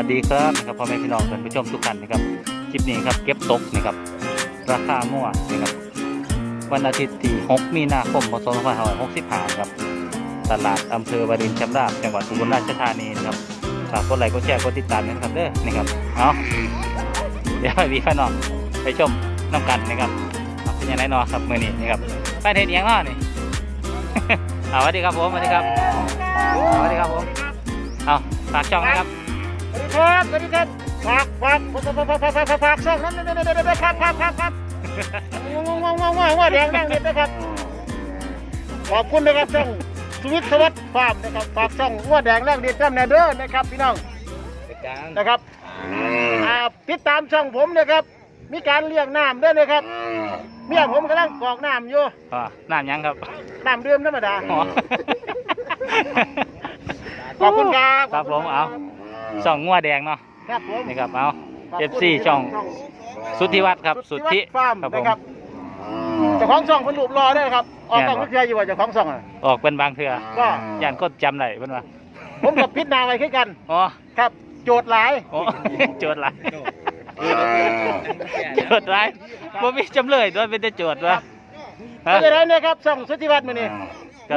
ัสวัสดีครับนะครับพ่อแม่พี่น้องท่านผู้ชมทุกท่านนะครับคลิปนี้ครับเก็บตกนะครับราคามั่วนะครับวันอาทิตย์ที่ 6 มีนาคมพศ2565ครับตลาดอำเภอวารินชำราบจังหวัดอุบลราชธานีนะครับฝากกดไลค์กดแชร์กดติดตามนะครับเด้อนะครับเอาเดี๋ยวพี่พี่น้องไปชมน้ำกันนะครับเป็นยังไงนาะครับมือนี้นะครับไปเห็นยังนาะนี่สวัสดีครับผมสวัสดีครับสวัสดีครับผมเอาฝากช่องนะครับ สวัสดีครับสวัสดีครับฝากฝากฝากฝากฝากฝากฝากฝากฝากช่องนั้นเด็ดเด็ดเด็ดเด็ดฝากฝากฝากฝากงงงงงงงงแดงแดงเด็ดนะครับขอบคุณนะครับช่องสวิตสวัสดิ์ฟาร์มนะครับฝากช่องงัวแดงแรงเด็ดแต้มแนเดอร์นะครับพี่น้องนะครับติดตามช่องผมนะครับ มีการเลี้ยงน้ำด้วยนะครับเมียผมกำลังกรอกน้ำอยู่อ่าน้ำยังครับน้ำเดือมธรรมดาอ๋อขอบคุณครับ ครับผมเอา ช่องงัวแดงเนาะครับผมนี่ครับเอาขบคุณ FC ช่องสุทธิวัฒน์ครับ สุทธิฟาร์มครับผมนะครับเจ้าของช่องคนรูปรอด้วยครับออกแม่นต้องบ่นึกเชื่ออยู่ว่าเจ้าของช่องอะออกเป็นบางเทือก็ย่านก็จำได้เพิ่นว่าผมกับพิษนาไว้คือกันอ๋อครับ โจทย์หลายโอ้โจทย์หลายโจทย์หลายบ่มีจำเลยด้วยเป็นแต่โจทย์ว่าฮะเป็นยังไงเนี่ยครับช่องสุทธิวัฒน์มื้อนี้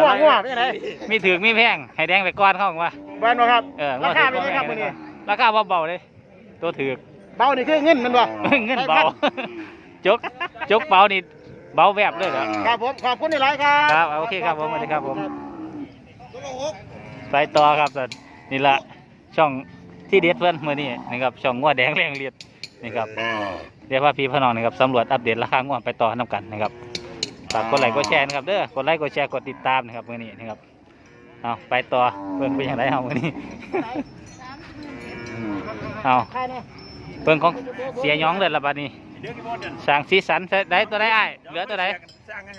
ง่วงง่วงเป็นยังไงมีถึงมีแพงให้แดงไปก่อนเข้าว่าบ้านบ่ครับเออราคาเป็นยังไงครับมื้อนี้ราคาเบาๆเลยตัวถือกเบานี่คือเงินมันบ่เงินเบาจกจกเบานี่เบาแวบเลยเหรอครับผมขอบคุณหลายๆครับครับโอเคครับผมสวัสดีครับผมไปต่อครับสันนี่ละช่องที่เด็ดเพื่อนมื่อนี้นะครับช่องงัวแดงแรงเลียดนี่ครับเรียกว่าพี่พี่น้องนะครับสำรวจอัปเดตราคางัวไปต่อน้ำกันนะครับฝากกดไลค์กดแชร์นะครับเด้อกดไลค์กดแชร์กดติดตามนะครับมื่อนี้นะครับ เอาไปต่อเพิ่งเป็นอย่างไรเอามื่อนี้ เอาใครเนี่ยเพิ่งของเสียหย้องเลยละบัดนี้สร้างสีสันได้ตัวใดอ้ายเหลือตัวใดสร้างให้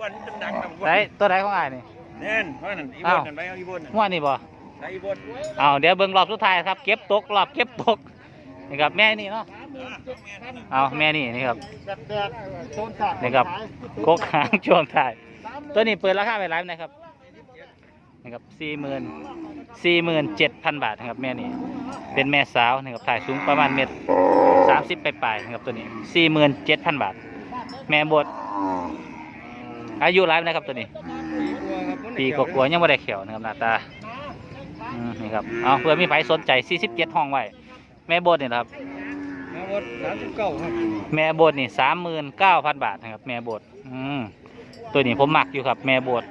วันจำดังนำได้ตัวใดของอ้ายนี่แน่นเพราะนั่นอีบอ้าวนนั่นไปเอาอีบนงัวนี่บ่ใส่อีบนเอาเดี๋ยวเบิ่งรอบสุดท้ายครับ เก็บตกรอบเก็บตกนี่ครับแม่นี่เนาะเอาแม่นี่นี่ครับแดดๆโซนสัตว์นี่ครับโคกหางช่วงท้าย ตัวนี้เปิดราคาไปไลฟ์นะครับ นี่ครับสี่หมื่นสี่หมื่นเจ็ดพันบาทนะครับแม่นี่เป็นแม่สาวนะครับถ่ายสูงประมาณเมตรสามสิบปลายๆนะครับตัวนี้สี่หมื่นเจ็ดพันบาท แม่บดอายุไลฟ์นะครับตัวนี้ปีกว่าๆยังไม่ได้เขียวนะครับหน้าตาอืมนี่ครับเอาเพื่อมีไผสนใจ47ห้องไว้แม่โบดนี่นะครับมาบดสามสิบเก้าครับแม่โบดนี่39,000บาทนะครับ แม่โบดอืมตัวนี้ผมมักอยู่ครับ แม่โบด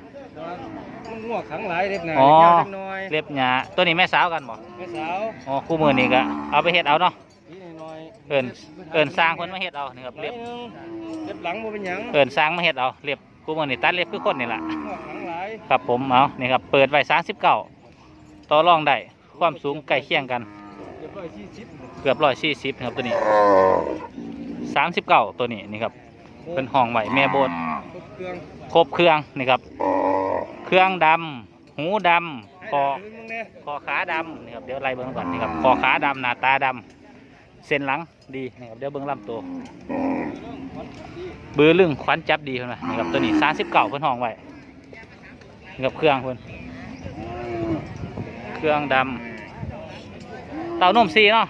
มันงวกขังหลายเล็บหนาอ๋อ ยาวเล็กน้อยเล็บหยาตัวนี้แม่สาวกันบ่แม่สาวอ๋อคู่มือนี่ก็เอาไปเฮ็ดเอาเนาะพี่น้อยเอิ้นเอิ้นสร้างเพิ่นมาเฮ็ดเอานี่ครับเล็เล็บบเล็บหลังบ่เป็นหยังเอิ้นสร้างมาเฮ็ดเอาเล็บคู่มือนี่ตัดเล็บคือคนนี่ล่ะ งวกขังหลายครับผมเอานี่ครับเปิดไว้39ต่อรองได้ความสูงใกล้เคียงกัน เรียบร้อยสี่สิบเกือบ140นะครับตัวนี้สามสิบเก้าตัวนี้นี่ครับ เป็นห้องไหวแม่โบดครบเครื่องครบเครื่องนี่ครับ เครื่องดำหูดำคอให้มึงเนี่ยคอขาดำนี่ครับเดี๋ยวไล่เบิ้งก่อนนี่ครับคอขาดำหน้าตาดำเส้นหลังดีนี่ครับเดี๋ยวเบิ้งลำตัวเบือลึงขวัญจับดีเพิ่นว่านี่ครับตัวนี้สามสิบเก้าเพิ่นห้องไว้นี่ครับเครื่องเพิ่นเครื่องดำเต้านมซีเนาะ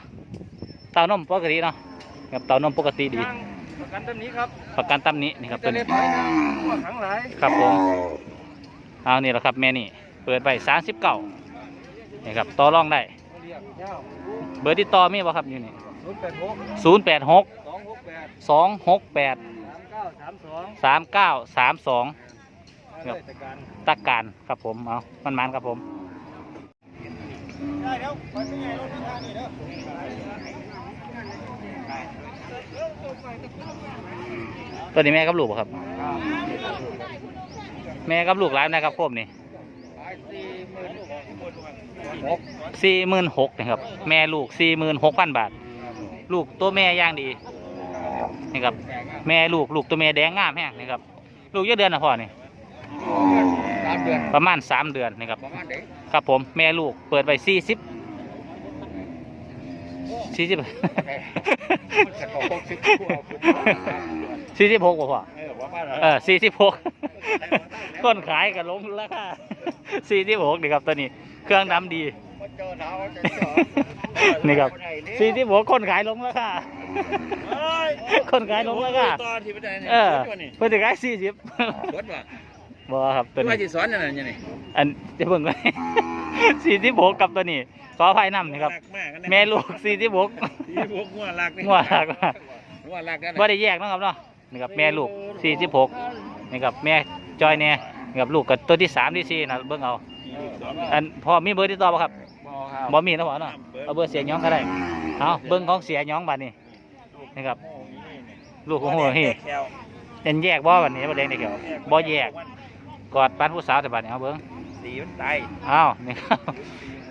เต้านมปกติเนาะนี่ครับเต้านมปกติดีทาง ประกันต้นนี้ครับประกันตำหนี้นี่ครับตัวเล็นี้บหลายงวกขังหลายครับผมเอานี่แหละครับแม่นี่ เปิดไปสามสิบเก้านี่ครับต่อรองได้ เรียกยาวเบอร์ติดต่อมีบ่ครับอยู่นี่ศูนย์แปดหกศูนย์แปดหกสองหกแปดสองหกแปดสามเก้าสามสองสามเก้าสามสอง ครับราชการตักการครับผมเอามันมันครับผม ได้เดี๋ยวขอเป็นไงรถทางนี้เด้อ ตัวนี้แม่กับลูกบ่ครับ แม่กับลูกร้านนะครับครบนี่ขายสี่หมื่นหกสี่หมื่นหกนะครับ แม่ลูกสี่หมื่นหกพันบาท ลูกตัวแม่ย่างดีนี่ครับ แม่ลูกลูกตัวแม่แดงงามแห้งนี่ครับ ลูกเยอะเดือนนะพ่อนี่สามเดือนประมาณสามเดือนนะครับประมาณเด็กครับผมแม่ลูกเปิดไว้สี่สิบ สี่สิบสี่สิบหกว่าเออสี่สิบหกต้นขายกัล้มราคาสี่สิบหกนี่ครับตัวนี้ เครื่องดำดี นี่ครับสี่สิบหกคนขายล้มราคาคนขายล้มราคาเออเพื่อนขายสี่สิบ บอครับตัวว่านี้ที่สอนนั่นน่ะยังไงอันจะเบิ่งไว้สี่สิบหกกับตัวนี้ขออภัยนำนะครับรักมากกันนะแม่ลูกสี่สิบหก ที่พวกงัวรักนี่งัวรักมากงัวรักกันว่าได้แยกเนาะครับเนาะนี่ครับแม่ลูกสี่สิบหกนี่ครับแม่จอยเนี่ยนี่ครับลูกกับตัวที่สามที่สี่นะเบิ่งเอา อันพ่อมีเบอร์ติดต่อป่ะครับบ่ครับบ่มีนะพ่อเนาะเอาเบอร์เสียหย้องก็ได้เอาเบิ่งของเสียหย้องบัดนี้นี่ครับ ลูกของหัวเฮ้เป็นแยกบ่บัดนี้บ่แดงได้เขียวบ่แยก กอดปันผู้สาวแต่บัดนี้เอาเบิ่งสีมันตายอ้าวนี่ครับ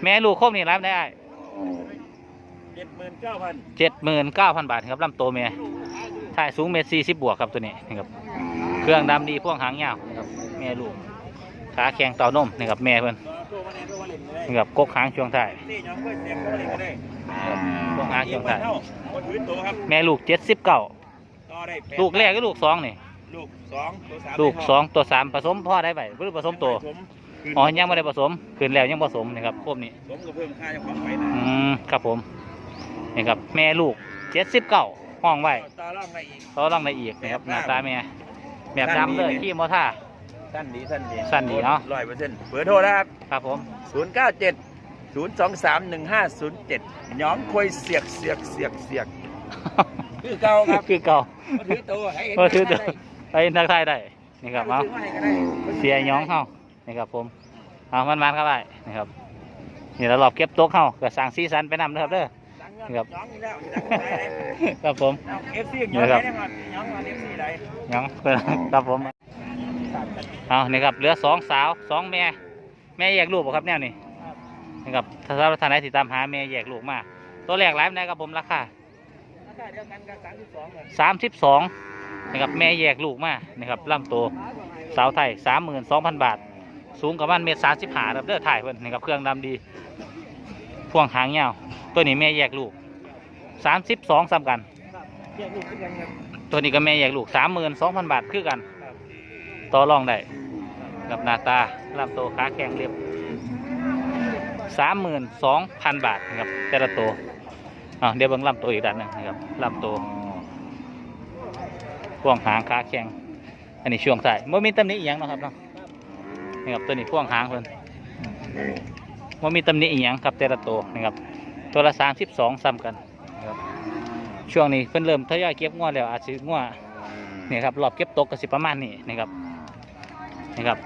แม่ลูกครบนี่รับได้เจ็ดหมื่นเก้าพันเจ็ดหมื่นเก้าพันบาทครับลำโตวแม่ถ่ายสูงเมตรสี่สิบบวกครับตัวนี้นี่ครับ เครื่องดำดีพ่วงหางยาวนี่ครับแม่ลูกขาแข็งเต่านมนี่ครับแม่เพิ่นตัวมาเนี่ยตัวมาเล่นเลยนี่ครับกกหางช่วงท้ายนี่ย้อมเพื่อนเสียงเขาเล่นกันได้พวกหางช่วงท้ายเท่าคนพื้นตัวครับแม่ลูกเจ็ดสิบเก้าต่อได้แปดลูกแรกก็ลูกสองนี่ ลูกสองตัวสามลูกได้สองตัวสามผสมพ่อได้ไปหรือผสมตัวผมอ๋อ ยังไม่ได้ผสม คืนแล้วยังผสมนี่ครับครบนี้ผมก็เพิ่มค่าเจ้าของไปนะอืม ครับผม นี่ครับ แม่ลูกเจ็ดสิบเก้าห้องไว้ต่อรองได้อีกเขาต้องได้อีกนะครับหน้าตาแม่แบบดำเลยขี้มอท่าสั้นดีสั้นดีสั้นดีเนาะร้อยเปอร์เซ็นต์เบอร์โทรนะครับ ครับผมศูนย์เก้าเจ็ดศูนย์สองสามหนึ่งห้าศูนย์เจ็ดย้อมควยเสียกเสียกเสียกเสียกคือเก่าครับ คือเก่ามาถือตัวให้เห็นก็ถือได้ ไปนักไทยได้นี่ครับเอาซื้อมาให้ก็ได้เสียหย้องเข้านี่ครับผมเอามันมันๆเข้าไปนี่ครับนี่เราหลอบเก็บโต๊ะเข้าก็สั่งซีซันไปนำนะครับเด้อสั่งเงินครับย้อมอีกแล้วสั่งเงินได้เลยครับผมเอฟซีย้อมได้แน่นอนย้อมมาเอฟซีได้หย้องครับผมเอานี่ครับเหลือสองสาวสองแม่แม่แยกลูกบ่ครับแนวนี้นี่ครับถ้าท่านไหนติดตามหาแม่แยกลูกมาตัวแรกไลฟ์ได้ครับผมราคาราคาเดียวกันกับสามสิบสองเลยสามสิบสอง นะครับแม่แยกลูกมานะครับลำตัวสาวไทยสามหมื่นสองพันบาท สูงกับมันเมตรสามสิบห้าครับเด้อถ่ายเพิ่นนะครับเครื่องดำดีพ่วงหางยาวตัวนี้แม่แยกลูกสามสิบสองซ้ำกัน ตัวนี้ก็แม่แยกลูกสามหมื่นสองพันบาทคือกัน ต่อรองได้กับหน้าตาลำตัวขาแข็งเรียบสามหมื่นสองพันบาทนะครับแต่ละตัวอ่าเดี๋ยวเบิ่งลำตัวอีกด้านนึงนะครับลำตัว พ่วงหางขาแข็ง อันนี้ช่วงท้ายไม่มีตำหนิอีหยังเนาะครับเนาะนี่ครับตัวนี้พ่วงหางเพิ่นไม่มีตำหนิอีหยังครับแต่ละตัวนะครับตัวละสามสิบสองซ้ำกันนะครับช่วงนี้เพิ่นเริ่มทยอยเก็บงวดแล้วอาจจะงวดนี่ครับรอบเก็บตกก็สิประมาณนี้นะครับนี่ครับ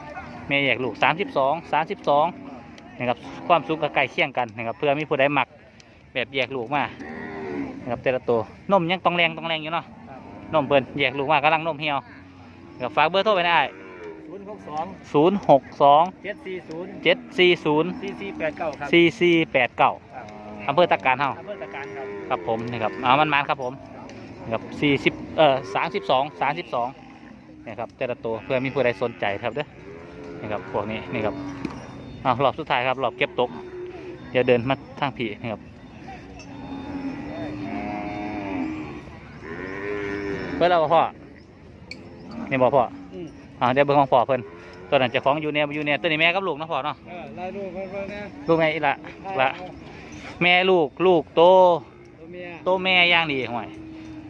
แม่แยกลูก32 32นะครับความสูงก็ใกล้เคียงกันนะครับเพื่อมีผู้ใดมักแบบแยกลูกมานะครับแต่ละตัวนมยังต้องแรงต้องแรงอยู่เนาะ นมเปิ้นแยกลูกมากำลังนมเหี่ยวนะครับฝากเบอร์โทรไปได้ศูนย์หกสองศูนย์หกสองเจ็ดสี่ศูนย์เจ็ดสี่ศูนย์สี่สี่แปดเก้าครับสี่สี่แปดเก้าครับอำเภอตะการเฮาอำเภอตะการครับครับผมนี่ครับเอามันมันๆครับผมนะครับสี่สิบเอ่อสามสิบสองสามสิบสองนี่ครับแต่ละตัวเพื่อมีผู้ใดสนใจครับเด้อนี่ครับพวกนี้นี่ครับเอารอบสุดท้ายครับรอบเก็บตกเดี๋ยวเดินมาทางผีนี่ครับ พื่อเราบ่พ่อนี่บอกพ่ออืมอ่าเดี๋ยวเบิ่งของพ่อเพิ่นตัวนั้นเจะของอยู่เนี่ยอยู่เนี่ยตัวนี้แม่กับลูกนะพ่อเนาะเออไล่ลูกเพิ่นเพิ่นนะลูกแม่อีละละแม่ลูกลูกโตตัวเมียโตแม่ย่างดีห่วย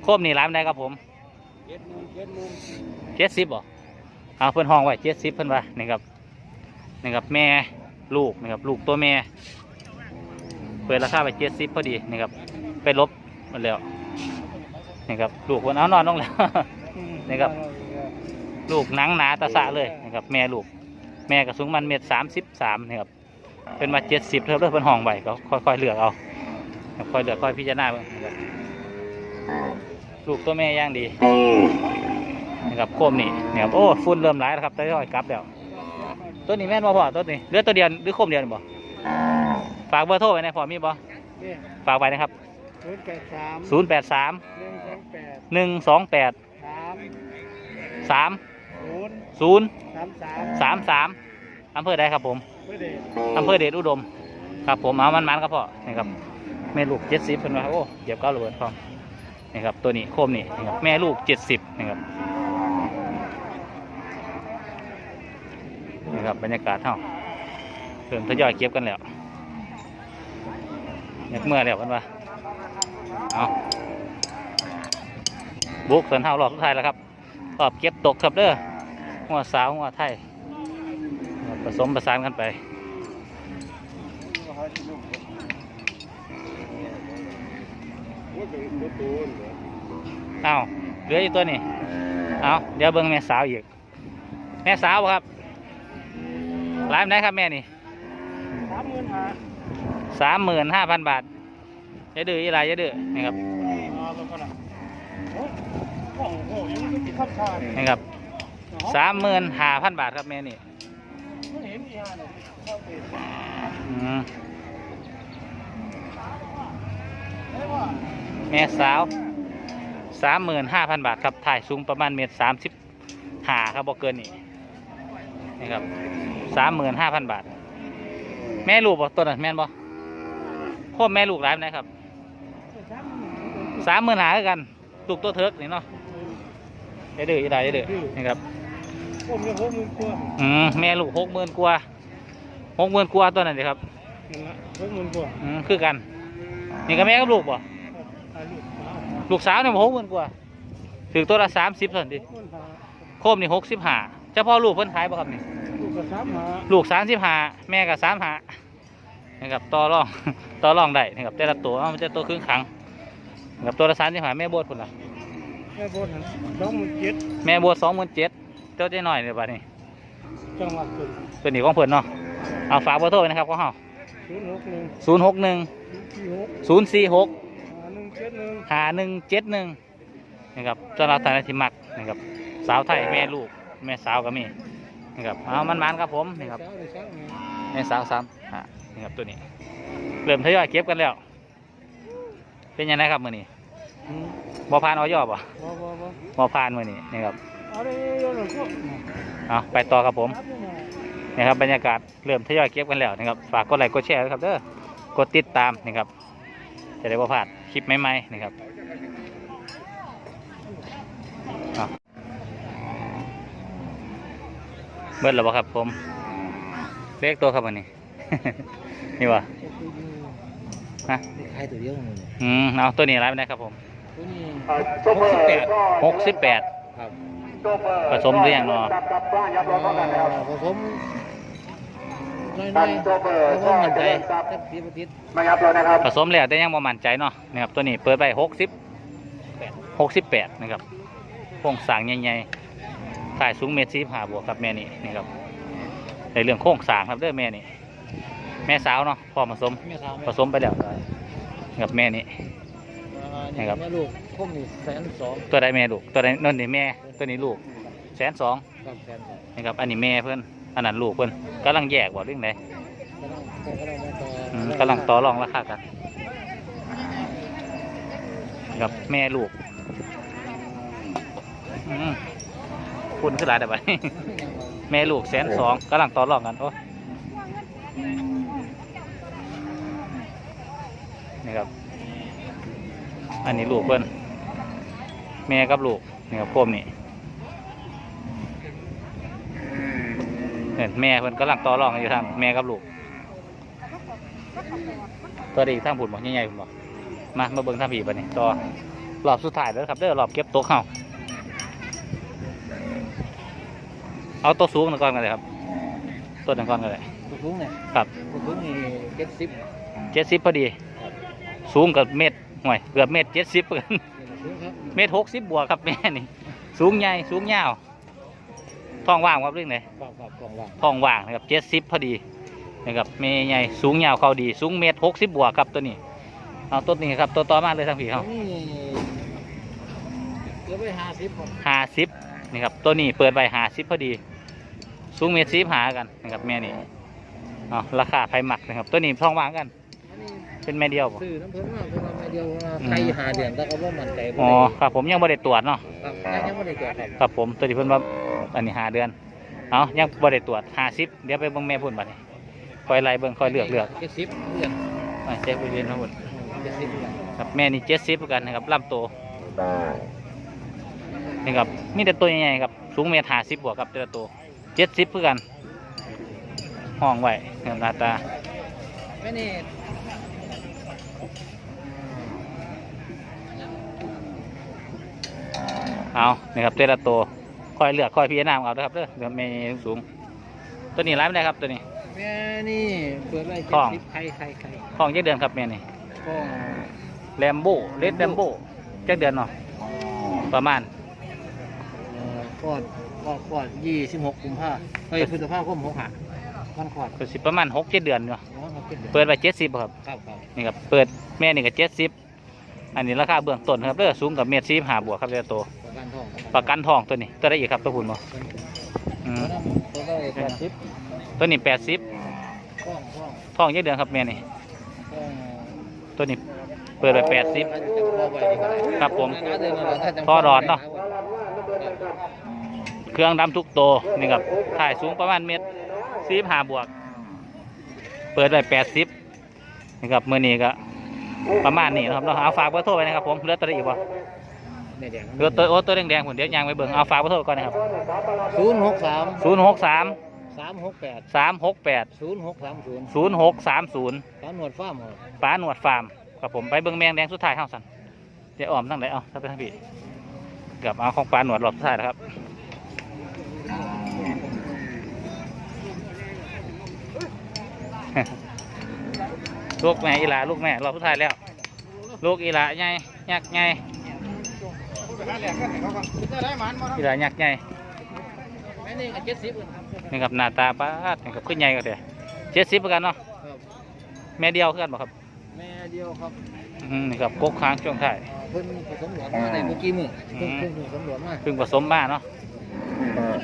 โคบนี่ร้านได้ครับผมเจ็ดหมื่นเจ็ดหมื่นเจ็ดสิบบ่เอาเพิ่นห้องไว้เจ็ดสิบเพิ่นว่านี่ครับนี่ครับแม่ลูกนี่ครับลูกตัวแม่เปิดราคาไปเจ็ดสิบพอดีนี่ครับไปลบหมันแล้ว นี่ครับลูกคนเอานอนลงแล้ว นี่ครับ ลูกหนังหนาตะสะเลยนะครับ แม่ลูก แม่กระสุงมันเม็ดสามสิบสามนะครับเป็นมาเจ็ดสิบเท่าเลิกเป็นห้องใบก็ค่อยๆเลือกเอาค่อยเลือกค่อยพิจารณาครัลูกตัวแม่ย่างดีนะครับโคมนี่เนี่ยโอ้ฟุ้นเริ่มไหลแล้วครับแต่ย่อยกลับแล้วตัวนี้แม่นบ่พอตัวนี้เลือตัวเดียวหรือโคมเดียวบ่ฝากเบอร์โทรไว้ในพอมีบ่ฝากไว้นะครับศูนย์แป083 1 หนึ่งสองแปดสามศูนย์สามสามสาาอำเภอใดครับผมอเดำเภอเดชอุดม ครับผมเอามันๆครับพ่อนี่ครับแม่ลูกเจ็ดสิบคป็นว่โอ้เหยียบก้าระเบิดพร้อมนี่ครับตัวนี้โคมนี่นี่ครับแม่ลูกเจ็ดสิบนี่ครับนี่ครับบรรยากาศเท่าเริ่มทยอยเก็บกันแล้วอยากเมื่อแล้วกันว่าเอา บุกสันเฮารอบสุดท้ายแล้วครับรอบเก็บตกครับเด้อหัวสาวหัวไทยผสมประสานกันไปเอาเหลืออีกตัวนี่เอาเดี๋ยวเบิ่งแม่สาวอีก แม่สาวบ่ครับร้านไหนครับแม่นี่สามหมื่นห้าสามหมื่นห้าพันบาทอย่าดื้ออีไรอย่าดื้อนี่ครับ นี่ครับสามหมื่นห้าพันบาทครับแม่นี่แม่สาวสามหมื่นห้าพันบาทครับถ่ายสูงประมาณเมตรสามสิบห้าครับบ่เกินนี่นี่ครับสามหมื่นห้าพันบาท แม่ลูกบ่ตัวนั้นแม่นบ่โคตรแม่ลูกร้านไหนครับสามหมื่นหาคือกัน ลูกตัวเทิร์กนี่เนาะ เดี๋ยวดื้ออีไรเดี๋ยวดื้อนี่ครับผมยังหกหมื่นกว่าอืมแม่ลูกหกหมื่นกว่าหกหมื่นกว่าตัวนั้นเลยครับนั่นละหกหมื่นกว่าอืมคือกัน นี่ก็แม่กับลูกบ่อ่าลูกสาวลูกสาวเนี่ยหกหมื่นกว่าถึงตัวละสามสิบส่วนดิหมื่นห้าโคมนี่หกสิบห้าเฉพาะลูกเพิ่นขายบ่ครับนี่ลูกก็สามหาลูกสามสิบห้าแม่ก็สามห้านะครับต่อรองต่อรองได้นะครับแต่ละตัวเอามันจะตัวครึ่งขังนะครับตัวละสามสิบห้าแม่โบดพุ่นละ แม่บนหันสองหมื่นเจ็ดแม่โบดสองหมื่นเจ็ดเจ้าได้หน่อยเลยบัดนี้จังหวัดสุนตัวนี้ของเพิ่นเนาะเอาฝากเบอร์โทรไว้นะครับของเฮาศูนย์หกหนึ่งศูนย์หกหนึ่งสี่หกศูนย์สี่หกหาหนึ่งเจ็ดหนึ่งหาหนึ่งเจ็ดหนึ่งนะครับสำหรับท่านที่มักนะครับสาวไทยแม่ลูกแม่สาวก็มีนะครับเอามันมันๆครับผมนี่ครับ เช้าเลยเช้าเนี่ยแม่สาวสามฮะนี่ครับตัวนี้ เริ่มทยอยเก็บกันแล้ว เป็นยังไงครับมือนี้อืม บ่ผ่านออยบ่บ่บ่บ่บ่ผ่านมือนี้นี่ครับเอาได้เดี๋ยวหลวงพ่อเอาไปต่อครับผมครับเนี่ยนี่ครับบรรยากาศเริ่มทยอยเก็บกันแล้วนะครับฝากกดไลค์กดแชร์ด้วยครับเด้อกดติดตามนะครับ จะได้บ่พลาดคลิปใหม่ๆนะครับเอาเบิดแล้วบ่ครับผมเลขตัวครับวันนี้ นี่วะฮะใครตัวเดียวมันเนี่ยอืมเอาตัวนี้ไลฟ์ได้ครับผม ตัวนี้หกสิบแปดครับผสมหรือยังเนาะผสมน้อยๆเพราะว่ามันใจจักสีประทิศผสมแล้วแต่ยังบ่มั่นใจเนาะนะครับตัวนี้เปิดไปหกสิบหกสิบแปดนะครับโครงสร้างใหญ่ๆถ่ายสูงเมตรสี่ห้าบวกครับแม่นี่นี่ครับในเรื่องโครงสร้างครับเด้อแม่นี่แม่สาวเนาะพอผสมแม่สาวผสมไปแล้วกับแม่นี่ นี่ครับแม่ลูกคมนี่แสนสองตัวใดแม่ลูกตัวใดนั่นนี่แม่ตัวนี้ลูกแสนสองครับแสนสองนะครับอันนี้แม่เพื่อนอันนั้นลูกเพื่อนกำลังแยกบ่เรื่องไหนกำลังกำลังมาต่ออืมกำลังต่อรองราคากันกับแม่ลูกอืมคุณขึ้นหลายแต่บัดแม่ลูกแสนสองกำลังต่อรองกันโอ้นี่ครับ อันนี้ลูกเพิ่นแม่กับลูกนี่ครับพวกนี้เห็นแม่เพิ่นกำลังต่อรองกันอยู่ทางแม่กับลูกตัวดีทางผุนบอกใหญ่ๆผุนบอกมามาเบิ่งทางผีบัดนี้ต่อรอบสุดท้ายแล้วครับเด้อรอบเก็บโต๊ะเข้าเอาตัวสูงหนึ่งก่อนกันเลยครับตัวหนึ่งก่อนกันเลยตัวสูงเนี่ยครับตัวสูงนี่เจ็ดสิบเจ็ดสิบพอดี สูงกับเมตร ห่วยเกือบเมตรเจ็ดสิบกันสูงครับเมตรหกสิบบวกครับแม่นี่ สูงใหญ่สูงยาวท้องว่างครับเรื่องไหนกล่องครับกล่องว่างท้องว่างนะครับเจ็ดสิบพอดีนะครับเมย์ใหญ่สูงยาวเขาดี สูงเมตรหกสิบบวกครับตัวนี้เอาต้นนี้ครับตัวต่อมาเลยทางผีเขานี่เกือบไปห้าสิบครับห้าสิบนี่ครับตัวนี้เปิดไปห้าสิบพอดี สูงเมตรสิบหากันนะครับแม่นี่เอาราคาไผ่หมักนะครับ ตัวนี้ท้องว่างกันอันนี้เป็นแม่เดียวบ่ซื้อน้ำเพิ่นมาก เพิ่นเอามาเดียวว่าอืมใครหาเดือนแต่ก็บ่มั่นใจบ่อ๋อได้ครับผมยังไม่ได้ตรวจเนาะครับยังไม่ได้เกิดครับครับผมตัวนี้เพิ่นว่าอันนี้หาเดือนเอายังบ่ได้ตรวจห้าสิบเดี๋ยวไปเบิ่งแม่พุ่นบัดนี้คอยไล่เบิ่งคอยเลือกเลือกเจ็ดสิบเดือนอะเจ๊ไปเรียนมาพุ่นเจ็ดสิบเดือนครับแม่นี่เจ็ดสิบกันนะครับลำโตนี่ครับมีแต่ตัวใหญ่ๆครับสูงเมตรห้าสิบบวกครับแต่ละตัวเจ็ดสิบเพื่อกันห้องไว้นะครับหน้าตาแม่นี่ เอานี่ครับเตละตัวคอยเลือกคอยพิจารณาเอาเด้อครับเด้อเดี๋ยวไม่สูง ตัวนี้ร้ายไม่ได้ครับตัวนี้ แม่นี่เปิดไว้ท้องเจ็ดสิบไข่ไข่ไข่ห้องเจ็ดเดือนครับแม่นี่ก็แลมโบ้เลดแลมโบ้เจ็ดเดือนเนาะประมาณเอ่อคลอดคลอดคลอดยี่สิบหกกุมภาเฮ้ยพฤษภาคมหกหักวันคลอดก็สิประมาณหกเจ็ดเดือนเนาะน้องเขาเป็นเด็กเปิดไปเจ็ดสิบครับครับครับนี่ครับเปิดแม่นี่ก็เจ็ดสิบ อันนี้ราคาเบื้องต้นครับเด้อสูงกับเมตรสี่หาบวกครับเจ้าตัวประกันทองประกันทองตัวนี้ตัวได้อีกครับตัวหุ่นบ่อืมตัวได้แปดสิบตัวนี้แปดสิบท้องท้องทองเจ็ดเดือนครับแม่นี่ท้องตัวนี้เปิดไปแปดสิบครับผมพพอรอดเนาะเครื่องดำทุกตัวนี่ครับถ่ายสูงประมาณเมตรสี่หาบวก เปิดไปแปดสิบนี่ครับมือนี้ก็ ประมาณนี้นะครับเนาะเอาฝากเบอร์โทรไปนะครับผมเหลือตัวได้อีกบ่เหลือตัวโอ้ตัวแดงๆผมเดี๋ยวยางไปเบิ่งเอาฝากเบอร์โทรก่อนนะครับศูนย์หกสามศูนย์หกสามสามหกแปดสามหกแปดศูนย์หกสามศูนย์ศูนย์หกสามศูนย์สามหนวดฟ้าหมดป้าหนวดฟาร์มครับผมไปเบิ่งแมงแดงสุดท้ายเฮาสันเดี๋ยวอ้อมทั้งไหนเอาถ้าไปทางพี่เกือบเอาของปลาหนวดรอบสุดท้ายแล้วครับ ลูกแม่อีหลาลูกแม่รอบสุดท้ายแล้ว ลูกอีหลาใหญ่ยักษ์ใหญ่อีหลายักษ์ใหญ่แม่นี่ก็เจ็ดสิบนี่ครับหน้าตาป้าดนี่ครับขึ้นใหญ่ก็เถอะเจ็ดสิบประกันเนาะแม่เดียวคือกันบ่ครับแม่เดียวครับอืมนี่ครับกกค้างช่วงท้ายเพิ่นผสมหลวงมาได้เมื่อกี้มืออืเพิ่งมเพิ่งผสมหลวงมาเพิ่งผสมมาเนาะ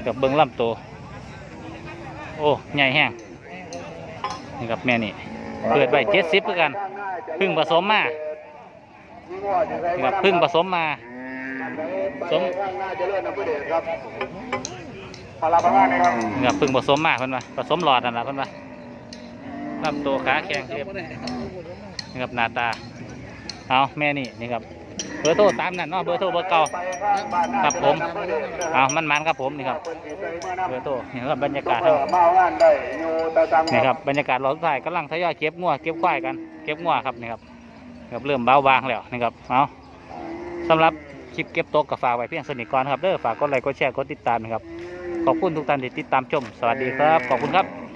กับเบิ้งลำตัวโอ้ใหญ่แห้งนี่ครับแม่นี่ เปิดไปเจ็ดสิบคือกันเพิ่งผสมมานี่ครับเพิ่งผสมมาสมพาราพังงานนะครับนี่ครับเพิ่งผสมมาเพิ่นว่าผสมหลอดนั่นแหละเพิ่นว่าลำตัวขาแข็งเรียบนี่ครับหน้าตาเอาแม่นี่นี่ครับ เบอร์โทรตามนั่นเนาะเบอร์โทรเบอร์เก่าครับผมเอาวมันมันครับผมนี่ครับเบอร์โทรนี่ครับบรรยากาศครับนี่ครับบรรยากาศรอสุดท้ายกำลังทยอยเก็บงัวเก็บควายกันเก็บงัวครับนี่ครับครับเริ่มเบาบางแล้วนี่ครับเอาสำหรับคลิปเก็บตกกับฝากไว้เพียงสนิทก่อนครับเด้อฝากกดไลค์กดแชร์กดติดตามนะครับขอบคุณทุกท่านที่ติดตามชม สวัสดีครับ ขอบคุณครับ